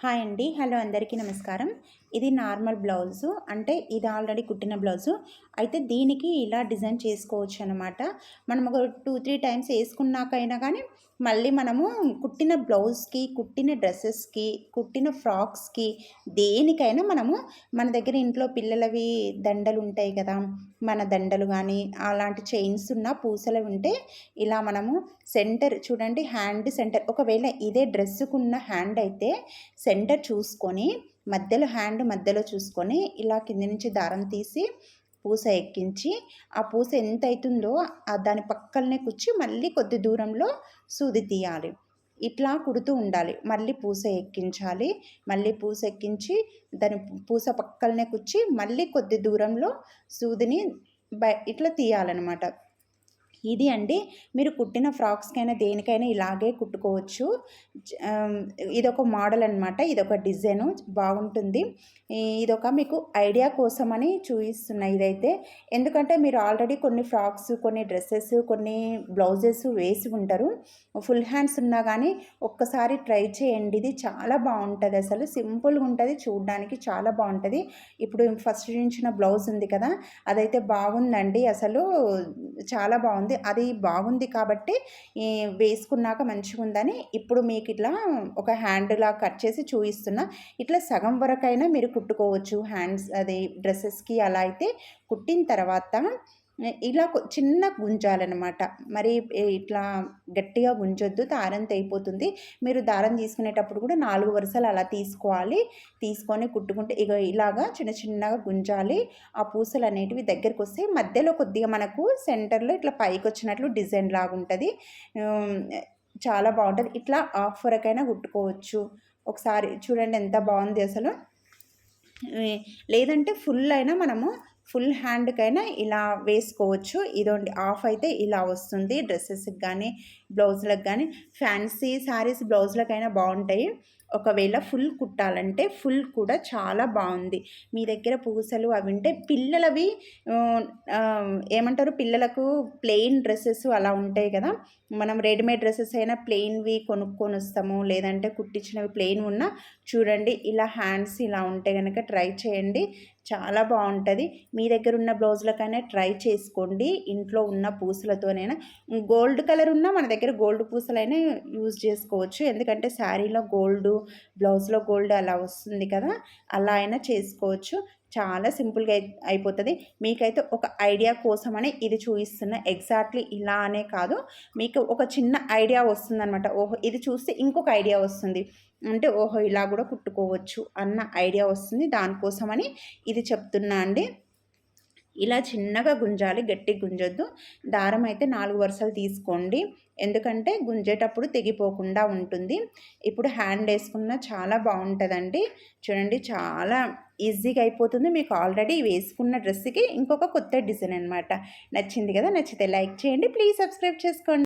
Hi అండి. Hello అందరికీ నమస్కారం. ఇది నార్మల్ బ్లౌజు. అంటే ఇది ఆల్రెడీ కుట్టిన బ్లౌజు. అయితే దీనికి ఇలా డిజైన్ చేసుకోవచ్చు అనమాట మనం ఒక టూ త్రీ టైమ్స్ వేసుకున్నాకైనా కానీ మళ్ళీ మనము కుట్టిన బ్లౌజ్కి కుట్టిన డ్రెస్సెస్కి కుట్టిన ఫ్రాక్స్కి దేనికైనా మనము మన దగ్గర ఇంట్లో పిల్లలవి దండలు ఉంటాయి కదా మన దండలు కానీ అలాంటి చైన్స్ ఉన్న పూసలు ఉంటే ఇలా మనము సెంటర్ చూడండి హ్యాండ్ సెంటర్. ఒకవేళ ఇదే డ్రెస్సుకున్న హ్యాండ్ అయితే సెంటర్ చూసుకొని మధ్యలో హ్యాండ్ మధ్యలో చూసుకొని ఇలా కింది నుంచి దారం తీసి పూస ఎక్కించి ఆ పూస ఎంత అవుతుందో దాని పక్కలనే కూర్చి మళ్ళీ కొద్ది దూరంలో సూది తీయాలి. ఇట్లా కుడుతూ ఉండాలి. మళ్ళీ పూస ఎక్కించాలి. మళ్ళీ పూస ఎక్కించి దాని పూస పక్కలనే కుచ్చి మళ్ళీ కొద్ది దూరంలో సూదిని బ ఇట్లా తీయాలన్నమాట. ఇది అండి. మీరు కుట్టిన ఫ్రాక్స్కైనా దేనికైనా ఇలాగే కుట్టుకోవచ్చు. ఇదొక మోడల్ అనమాట ఇదొక డిజైను. బాగుంటుంది. ఇదొక మీకు ఐడియా కోసమని చూపిస్తున్నా ఇదైతే. ఎందుకంటే మీరు ఆల్రెడీ కొన్ని ఫ్రాక్స్ కొన్ని డ్రెస్సెస్ కొన్ని బ్లౌజెస్ వేసి ఉంటారు. ఫుల్ హ్యాండ్స్ ఉన్నా కానీ ఒక్కసారి ట్రై చేయండి. ఇది చాలా బాగుంటుంది అసలు. సింపుల్గా ఉంటుంది. చూడడానికి చాలా బాగుంటుంది. ఇప్పుడు ఫస్ట్ నుంచిన బ్లౌజ్ ఉంది కదా అదైతే బాగుందండి అసలు. చాలా బాగుంది. బాగుంది అది బాగుంది కాబట్టి వేసుకున్నాక మంచిగా ఉందని ఇప్పుడు మీకు ఇట్లా ఒక హ్యాండ్లా కట్ చేసి చూపిస్తున్నా. ఇట్లా సగం వరకైనా మీరు కుట్టుకోవచ్చు. హ్యాండ్స్ అది డ్రెస్సెస్కి అలా అయితే కుట్టిన తర్వాత ఇలా చిన్న గుంజాలన్నమాట. మరి ఇట్లా గట్టిగా గుంజొద్దు దారం తెగిపోతుంది. మీరు దారం తీసుకునేటప్పుడు కూడా నాలుగు వరుసలు అలా తీసుకోవాలి. తీసుకొని కుట్టుకుంటే ఇక ఇలాగా చిన్న చిన్నగా గుంజాలి. ఆ పూసలు అనేటివి దగ్గరికి వస్తే మధ్యలో కొద్దిగా మనకు సెంటర్లో ఇట్లా పైకి వచ్చినట్లు డిజైన్ లాగా ఉంటుంది చాలా బాగుంటుంది. ఇట్లా ఆఫ్ వరకైనా కుట్టుకోవచ్చు. ఒకసారి చూడండి ఎంత బాగుంది అసలు. లేదంటే ఫుల్ అయినా మనము ఫుల్ హ్యాండ్కైనా ఇలా వేసుకోవచ్చు. ఇదోండి ఆఫ్ అయితే ఇలా వస్తుంది. డ్రెస్సెస్కి కానీ బ్లౌజ్లకు కానీ ఫ్యాన్సీ శారీస్ బ్లౌజ్లకైనా బాగుంటాయి. ఒకవేళ ఫుల్ కుట్టాలంటే ఫుల్ కూడా చాలా బాగుంది. మీ దగ్గర పూసలు అవి ఉంటే పిల్లలవి ఏమంటారు? పిల్లలకు ప్లెయిన్ డ్రెస్సెస్ అలా ఉంటాయి కదా. మనం రెడీమేడ్ డ్రెస్సెస్ అయినా ప్లెయిన్వి కొనుక్కొని వస్తాము. లేదంటే కుట్టించినవి ప్లెయిన్ ఉన్నా చూడండి ఇలా హ్యాండ్స్ ఇలా ఉంటే కనుక ట్రై చేయండి. చాలా బాగుంటుంది. మీ దగ్గర ఉన్న బ్లౌజులకైనా ట్రై చేసుకోండి. ఇంట్లో ఉన్న పూసలతోనైనా. గోల్డ్ కలర్ ఉన్న మన దగ్గర గోల్డ్ పూసలైనా యూజ్ చేసుకోవచ్చు. ఎందుకంటే శారీలో గోల్డ్ బ్లౌజ్లో గోల్డ్ అలా వస్తుంది కదా అలా అయినా చేసుకోవచ్చు. చాలా సింపుల్గా అయిపోతుంది. మీకైతే ఒక ఐడియా కోసమని ఇది చూపిస్తున్న. ఎగ్జాక్ట్లీ ఇలా అనే కాదు. మీకు ఒక చిన్న ఐడియా వస్తుందన్నమాట. ఓహో ఇది చూస్తే ఇంకొక ఐడియా వస్తుంది. అంటే ఓహో ఇలా కూడా కుట్టుకోవచ్చు అన్న ఐడియా వస్తుంది. దానికోసమని ఇది చెప్తున్నా అండి. ఇలా చిన్నగా గుంజాలి గట్టి గుంజొద్దు. దారం అయితే నాలుగు వరుసలు తీసుకోండి. ఎందుకంటే గుంజేటప్పుడు తెగిపోకుండా ఉంటుంది. ఇప్పుడు హ్యాండ్ వేసుకున్న చాలా బాగుంటుందండి. చూడండి చాలా ఈజీగా అయిపోతుంది. మీకు ఆల్రెడీ వేసుకున్న డ్రెస్కి ఇంకొక కొత్త డిజైన్ అనమాట నచ్చింది కదా నచ్చితే లైక్ చేయండి. ప్లీజ్ సబ్స్క్రైబ్ చేసుకోండి.